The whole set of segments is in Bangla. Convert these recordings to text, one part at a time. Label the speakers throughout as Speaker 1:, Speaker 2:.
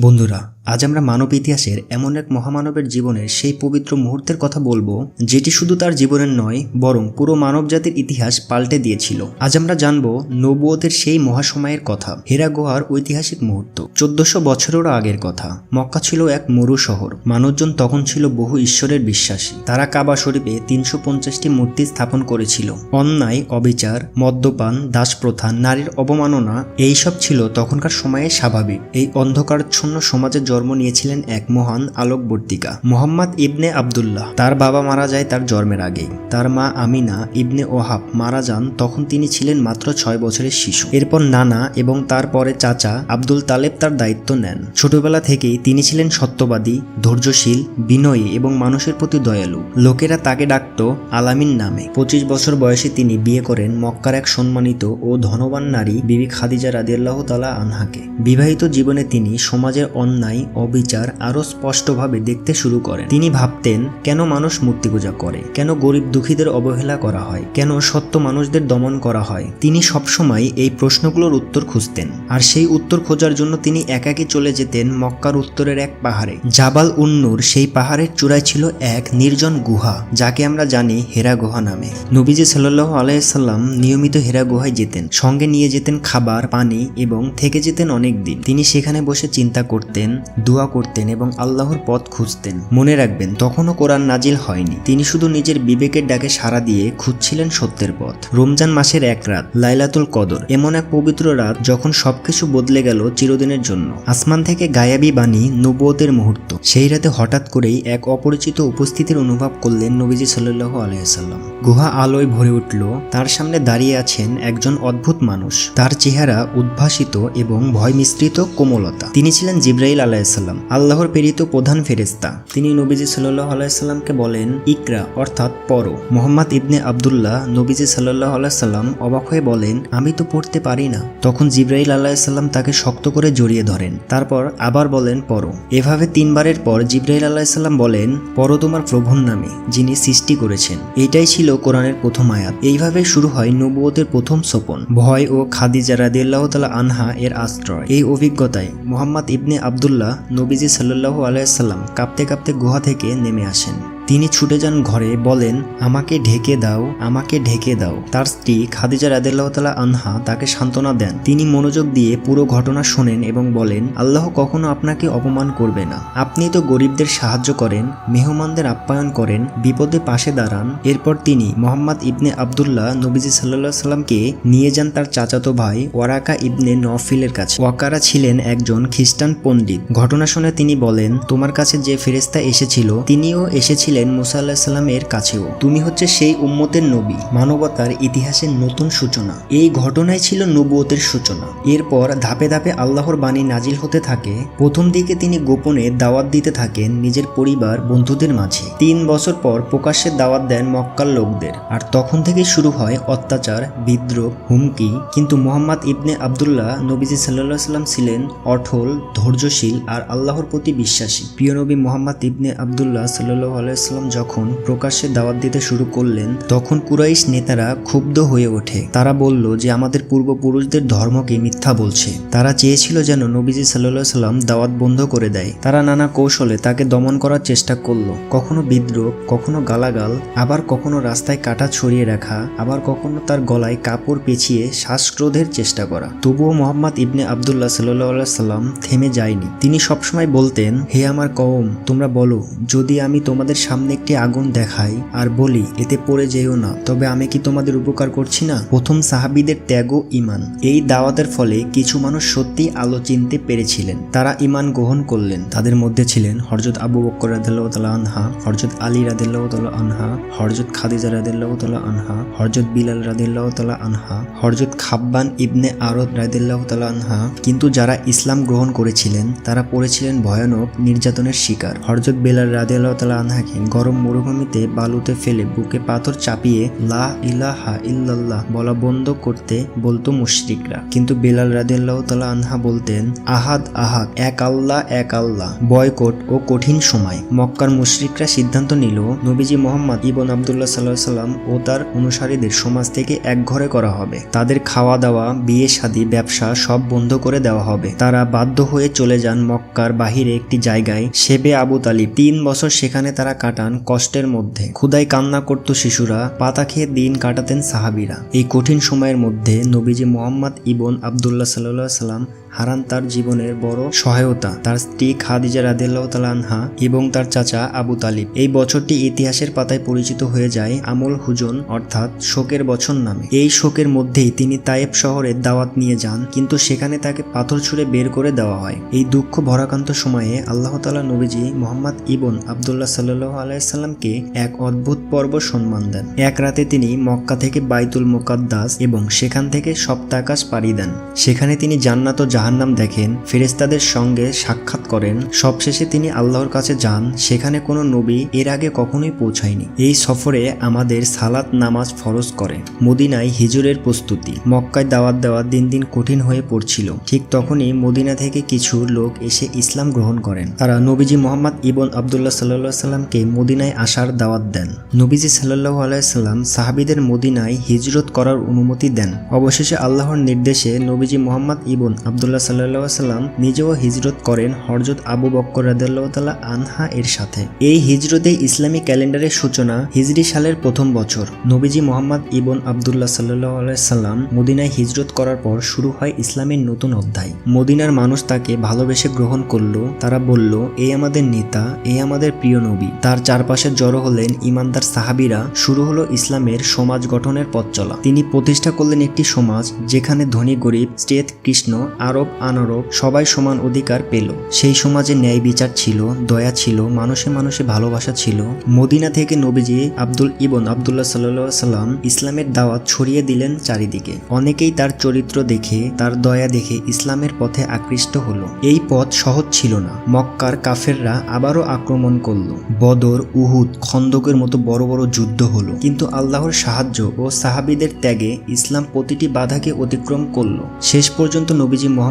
Speaker 1: বন্ধুরা আজ আমরা মানব ইতিহাসের এমন এক মহামানবের জীবনের সেই পবিত্র মুহূর্তের কথা বলব, যেটি শুধু তার জীবনের নয়, বরং পুরো মানব জাতির ইতিহাস পাল্টে দিয়েছিল। আজ আমরা জানব নবুয়তের সেই মহাসময়ের কথা, হেরা গুহার ঐতিহাসিক মুহূর্ত। চোদ্দশো বছরেরও আগের কথা। মক্কা ছিল এক মরু শহর। মানুষজন তখন ছিল বহু ঈশ্বরের বিশ্বাসী। তারা কাবা শরীফে তিনশো পঞ্চাশটি মূর্তি স্থাপন করেছিল। অন্যায়, অবিচার, মদ্যপান, দাসপ্রথা, নারীর অবমাননা, এইসব ছিল তখনকার সময়ে স্বাভাবিক। এই অন্ধকারচ্ছন্ন সমাজে জন্ম নিয়েছিলেন এক মহান আলোকবর্তিকা, মোহাম্মদ ইবনে আবদুল্লাহ। তার বাবা মারা যায় তার জন্মের আগেই। তার মা আমিনা ইবনে ওহাব মারা যান তখন তিনি ছিলেন মাত্র ছয় বছরের শিশু। এরপর নানা এবং তারপরে চাচা আব্দুল তালেব তার দায়িত্ব নেন। ছোটবেলা থেকেই তিনি ছিলেন সত্যবাদী, ধৈর্যশীল, বিনয়ী এবং মানুষের প্রতি দয়ালু। লোকেরা তাকে ডাকত আলামিন নামে। পঁচিশ বছর বয়সে তিনি বিয়ে করেন মক্কার এক সম্মানিত ও ধনবান নারী বিবি খাদিজা রাদিয়াল্লাহ তালা আনহাকে। বিবাহিত জীবনে তিনি সমাজের অন্যায় অবিচার আরও স্পষ্টভাবে দেখতে শুরু করেন। তিনি ভাবতেন, কেন মানুষ মূর্তি পূজা করে? কেন গরিব দুঃখীদের অবহেলা করা হয়? কেন সত্য মানুষদের দমন করা হয়? তিনি সবসময় এই প্রশ্নগুলোর উত্তর খুঁজতেন। আর সেই উত্তর খোঁজার জন্য তিনি একাকী চলে যেতেন মক্কার উত্তরের এক পাহাড়ে। জাবাল উন্নুর সেই পাহাড়ের চূড়ায় ছিল এক নির্জন গুহা, যাকে আমরা জানি হেরা গুহা নামে। নবীজি সাল্লাহ আলাইসাল্লাম নিয়মিত হেরা গুহায় যেতেন, সঙ্গে নিয়ে যেতেন খাবার, পানি এবং থেকে যেতেন অনেক দিন। তিনি সেখানে বসে চিন্তা করতেন দোয়া করতেন এবং আল্লাহর পথ খুঁজতেন। মনে রাখবেন, তখনও কোরআন নাজিল হয়নি। তিনি শুধু নিজের বিবেকের ডাকে সাড়া দিয়ে খুঁজছিলেন সত্যের পথ। রমজান মাসের এক রাত, লাইলাতুল কদর, এমন এক পবিত্র রাত যখন সবকিছু বদলে গেল চিরদিনের জন্য। আসমান থেকে গায়াবি বাণী নবুয়তের মুহূর্ত। সেই রাতে হঠাৎ করেই এক অপরিচিত উপস্থিতির অনুভব করলেন নবীজি সাল্লাহ আলাইসাল্লাম গুহা আলোয় ভরে উঠল, তার সামনে দাঁড়িয়ে আছেন একজন অদ্ভুত মানুষ। তার চেহারা উদ্ভাসিত এবং ভয় মিশ্রিত কোমলতা। তিনি ছিলেন জিব্রাইল আলাইসাল্লাম আল্লাহর প্রেরিত প্রধান ফেরেস্তা তিনি নবীজি সাল্লাহ আলাইসাল্লামকে বলেন, ইকরা অর্থাৎ পড়ো। মোহাম্মদ ইবনে আবদুল্লাহ নবীজি সাল্লাহ আলাইসাল্লাম অবাক হয়ে বলেন, আমি তো পড়তে পারি না। তখন জিব্রাইল আলাইসাল্লাম তাকে শক্ত করে জড়িয়ে ধরেন। তারপর আবার বলেন, পড়ো। এভাবে তিনবারের পর জিব্রাইল আলাইসাল্লাম বলেন, পড়ো তোমার প্রভুর নামে, যিনি সৃষ্টি করেছেন। এটাই ছিল কোরআনের প্রথম আয়াত। এইভাবে শুরু হয় নবুয়তের প্রথম সোপন ভয় ও খাদিজা রাদিয়াল্লাহ তালা আনহা এর আশ্রয়। এই অভিজ্ঞতায় মোহাম্মদ ইবনে আবদুল্লাহ নবীজি সাল্লাহ আলাইসাল্লাম কাঁপতে কাঁপতে গুহা থেকে নেমে আসেন। তিনি ছুটে যান ঘরে, বলেন, আমাকে ঢেকে দাও, আমাকে ঢেকে দাও। তার স্ত্রী খাদিজা রাদিল্লাহ তালা আনহা তাকে সান্ত্বনা দেন। তিনি মনোযোগ দিয়ে পুরো ঘটনা শোনেন এবং বলেন, আল্লাহ কখনো আপনাকে অপমান করবে না। আপনি তো গরিবদের সাহায্য করেন, মেহমানদের আপ্যায়ন করেন, বিপদে পাশে দাঁড়ান। এরপর তিনি মোহাম্মদ ইবনে আবদুল্লাহ নবীজি সাল্লাহ সাল্লামকে নিয়ে যান তার চাচাতো ভাই ওয়ারাকা ইবনে নফিলের কাছে। ওয়াকারা ছিলেন একজন খ্রিস্টান পণ্ডিত। ঘটনা শুনে তিনি বলেন, তোমার কাছে যে ফেরেস্তা এসেছিল, তিনিও এসেছিলেন মুসা আল্লাহ সাল্লামের কাছেও। তুমি হচ্ছে সেই উম্মতের নবী। মানবতার ইতিহাসের নতুন সূচনা। এই ঘটনাই ছিল নবুয়তের সূচনা। এরপর ধাপে ধাপে আল্লাহর বাণী নাজিল হতে থাকে। প্রথম দিকে তিনি গোপনে দাওয়াত দিতে থাকেন নিজের পরিবার, বন্ধুদের মাঝে। তিন বছর পর প্রকাশ্যে দাওয়াত দেন মক্কার লোকদের। আর তখন থেকে শুরু হয় অত্যাচার, বিদ্রোহ, হুমকি। কিন্তু মোহাম্মদ ইবনে আবদুল্লাহ নবীজি সাল্লাহ সাল্লাম ছিলেন অঠল ধৈর্যশীল আর আল্লাহর প্রতি বিশ্বাসী। প্রিয় নবী মোহাম্মদ ইবনে আবদুল্লাহ সাল্লাহ আলাইসাল্লাম যখন প্রকাশ্যে দাওয়াত দিতে শুরু করলেন, তখন কুরাইশ নেতারা ক্ষুব্ধ হয়ে ওঠে। তারা বলল যে, আমাদের পূর্বপুরুষদের ধর্মকে মিথ্যা বলছে। তারা চেয়েছিল যেন নবীজি সাল্লাহ সাল্লাম দাওয়াত বন্ধ করে দেয়। তারা নানা কৌশলে তাকে দমন করার চেষ্টা করল। কখনো বিদ্রোহ, কখনো গালাগাল, আবার কখনো রাস্তায় কাটা ছড়িয়ে রাখা, আবার কখনো তার গলায় কাপড় পেঁচিয়ে শ্বাসক্রোধের চেষ্টা করা। তবুও মোহাম্মদ ইবনে আবদুল্লাহ সাল্লাহ সাল্লাম থেমে যায়নি। তিনি সবসময় বলতেন, হে আমার কওম, তোমরা বলো, যদি আমি তোমাদের সামনে একটি আগুন দেখাই আর বলি, এতে পড়ে যেও না। তবে আমি কি তোমাদের উপকার করছি না? প্রথম সাহাবিদের ত্যাগ ইমান এই দাওয়াতের ফলে কিছু মানুষ সত্যি আলো চিনতে পেরেছিলেন। তারা ইমান গ্রহণ করলেন। তাদের মধ্যে ছিলেন হরজত আবু বক্কর রাদিল্লাহ আনহা হরজত আলী রাদিল্লাহ তালা আনহা হরজত খাদিজা রাদিল্লাহ তালা আনহা হরজত বিলাল রাদিল্লাহ তালা আনহা হরজত খাব্বান ইবনে আরত রাদিল্লাহ তালা আনহা। কিন্তু যারা ইসলাম গ্রহণ করেছিলেন, তারা পড়েছিলেন ভয়ানক নির্যাতনের শিকার। হরজত বেলাল রাদিল্লাহ তালা আনহাকে গরম মরুভূমিতে বালুতে ফেলে বুকে পাথর চাপিয়ে লা ইলাহা ইল্লাল্লাহ বলা বন্ধ করতে বলতো মুশরিকরা। কিন্তু বেলাল রাদিয়াল্লাহু তাআলা আনহা বলতেন, আহাদ আহাদ, এক আল্লাহ এক আল্লাহ। বয়কট ও কঠিন সময়। মক্কার মুশরিকরা সিদ্ধান্ত নিল, নবীজি মোহাম্মদ ইবন আবদুল্লাহ সাল্লাহ সাল্লাম ও তার অনুসারীদের সমাজ থেকে এক ঘরে করা হবে। তাদের খাওয়া দাওয়া বিয়ে শাদী ব্যবসা সব বন্ধ করে দেওয়া হবে। তারা বাধ্য হয়ে চলে যান মক্কার বাহিরে একটি জায়গায়। সেবে আবু তালিব তিন বছর সেখানে তারা কাটান কষ্টের মধ্যে। ক্ষুদায় কান্না করত শিশুরা, পাতা খেয়ে দিন কাটাতেন সাহাবিরা। এই কঠিন সময়ের মধ্যে নবীজি মোহাম্মদ ইবন আবদুল্লাহ সাল্লাহ সাল্লাম হারান তার জীবনের বড় সহায়তা। তার স্ত্রী খাদিজা রাদিল্লাহ আনহা এবং তার চাচা আবু তালিব। এই বছরটি ইতিহাসের পাতায় পরিচিত হয়ে যায় আমল হুজন, অর্থাৎ শোকের বছর নামে। এই শোকের মধ্যেই তিনি তায়েব শহরে দাওয়াত নিয়ে যান, কিন্তু সেখানে তাকে পাথর ছুঁড়ে বের করে দেওয়া হয়। এই দুঃখ ভরাকান্ত সময়ে আল্লাহ তালা নবীজি মোহাম্মদ ইবন আবদুল্লাহ সাল্লাহ আলাইসাল্লামকে এক অদ্ভুত পর্ব সম্মান দেন। এক রাতে তিনি মক্কা থেকে বাইতুল মোকাদ্দাস এবং সেখান থেকে সপ্তাকাশ পাড়ি দেন। সেখানে তিনি জান্নাত জাহান্নাম দেখেন ফেরেস্তাদের সঙ্গে সাক্ষাৎ করেন। সবশেষে তিনি আল্লাহর কাছে যান, সেখানে কোনো নবী এর আগে কখনোই পৌঁছায়নি। এই সফরে আমাদের সালাত নামাজ ফরজ করে মদিনায় হিজুরের প্রস্তুতি। মক্কায় দাওয়াত দেওয়া দিন দিন কঠিন হয়ে পড়ছিল। ঠিক তখনই মদিনা থেকে কিছু লোক এসে ইসলাম গ্রহণ করেন। তারা নবীজি মোহাম্মদ ইবন আবদুল্লাহ সাল্লাহ সাল্লামকে মদিনায় আসার দাওয়াত দেন। নবীজি সাল্লাহ আলাইসাল্লাম সাহাবিদের মদিনায় হিজরত করার অনুমতি দেন। অবশেষে আল্লাহর নির্দেশে নবীজি মোহাম্মদ ইবন আবদুল্লাহ সাল্লাহ সাল্লাম নিজেও হিজরত করেন হরজত আবু বক্কর রাদিয়াল্লাহু তাআলা আনহা এর সাথে। এই হিজরতে ইসলামী ক্যালেন্ডারের সূচনা হিজরি সালের প্রথম বছর। নবীজি মোহাম্মদ ইবন আবদুল্লাহ সাল্লাহ সাল্লাম মদিনায় হিজরত করার পর শুরু হয় ইসলামের নতুন অধ্যায়। মদিনার মানুষ তাকে ভালোবেসে গ্রহণ করল, তারা বলল এই আমাদের নেতা এই আমাদের প্রিয় নবী। তার চারপাশে জড়ো হলেন ইমানদার সাহাবিরা। শুরু হলো ইসলামের সমাজ গঠনের পথ চলা। তিনি প্রতিষ্ঠা করলেন একটি সমাজ যেখানে ধনী, গরিব স্টেট কৃষ্ণ আরব, আনরব সবাই সমান অধিকার পেল। সেই সমাজে ন্যায় বিচার ছিল, দয়া ছিল, মানুষে মানুষে ভালোবাসা ছিল। মদিনা থেকে নবীজি আব্দুল ইবন আবদুল্লাহ সাল্লাহ সাল্লাম ইসলামের দাওয়াত ছড়িয়ে দিলেন চারিদিকে। অনেকেই তার চরিত্র দেখে, তার দয়া দেখে ইসলামের পথে আকৃষ্ট হলো। এই পথ সহজ ছিল না। মক্কার কাফেররা আবারও আক্রমণ করল। বদর, উহুদ খন্দকের মতো বড় বড় যুদ্ধ হলো। কিন্তু আল্লাহর সাহায্য ও সাহাবিদের ত্যাগে ইসলাম প্রতিটি বাধাকে অতিক্রম করল। শেষ পর্যন্ত নবীজি মোহাম্মদ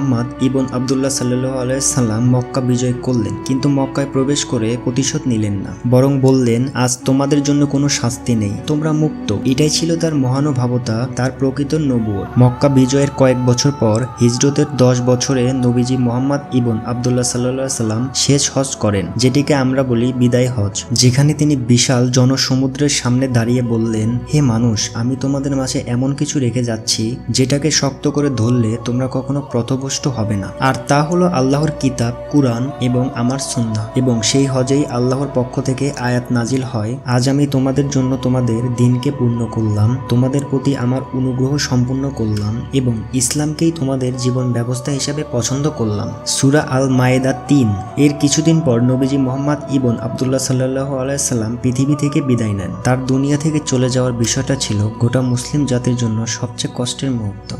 Speaker 1: ইবন আবদুল্লাহ সাল্লাহ আলাইসাল্লাম মক্কা বিজয় করলেন, কিন্তু মক্কায় প্রবেশ করে প্রতিশোধ নিলেন না। বরং বললেন, আজ তোমাদের জন্য কোনো শাস্তি নেই। তোমরা মুক্ত। এটাই ছিল তার মহানুভাবতা, তার প্রকৃত নবুয়ত মক্কা বিজয়ের কয়েক বছর পর হিজরতের দশ বছরে নবীজি মোহাম্মদ ইবন আবদুল্লাহ সাল্লাহ সাল্লাম শেষ হজ করেন, যেটিকে আমরা বলি বিদায় হজ। যেখানে তিনি বিশাল জনসমুদ্রের সামনে দাঁড়িয়ে বললেন, হে মানুষ, আমি তোমাদের মাঝে এমন কিছু রেখে যাচ্ছি, যেটাকে শক্ত করে ধরলে তোমরা কখনো প্রথভষ্ট হবে না। আর তা হলো আল্লাহর কিতাব, কুরআন এবং আমার সুন্নাহ। এবং সেই হজেই আল্লাহর পক্ষ থেকে আয়াত নাজিল হয়, আজ আমি তোমাদের জন্য তোমাদের দিনকে পূর্ণ করলাম, তোমাদের প্রতি আমার অনুগ্রহ সম্পূর্ণ করলাম এবং ইসলামকেই তোমাদের জীবন ব্যবস্থা হিসাবে পছন্দ করলাম। সুরা আল মায়েদা তিন। এর কিছুদিন পর নবীজি মোহাম্মদ ইবন আবদুল্লাহ সাল্লাহ আলাইসাল্লাম পৃথিবী থেকে বিদায় নেন। তার দুনিয়া থেকে চলে যাওয়ার বিষয়টা ছিল গোটা মুসলিম জাতির জন্য সবচেয়ে কষ্টের মুহূর্ত।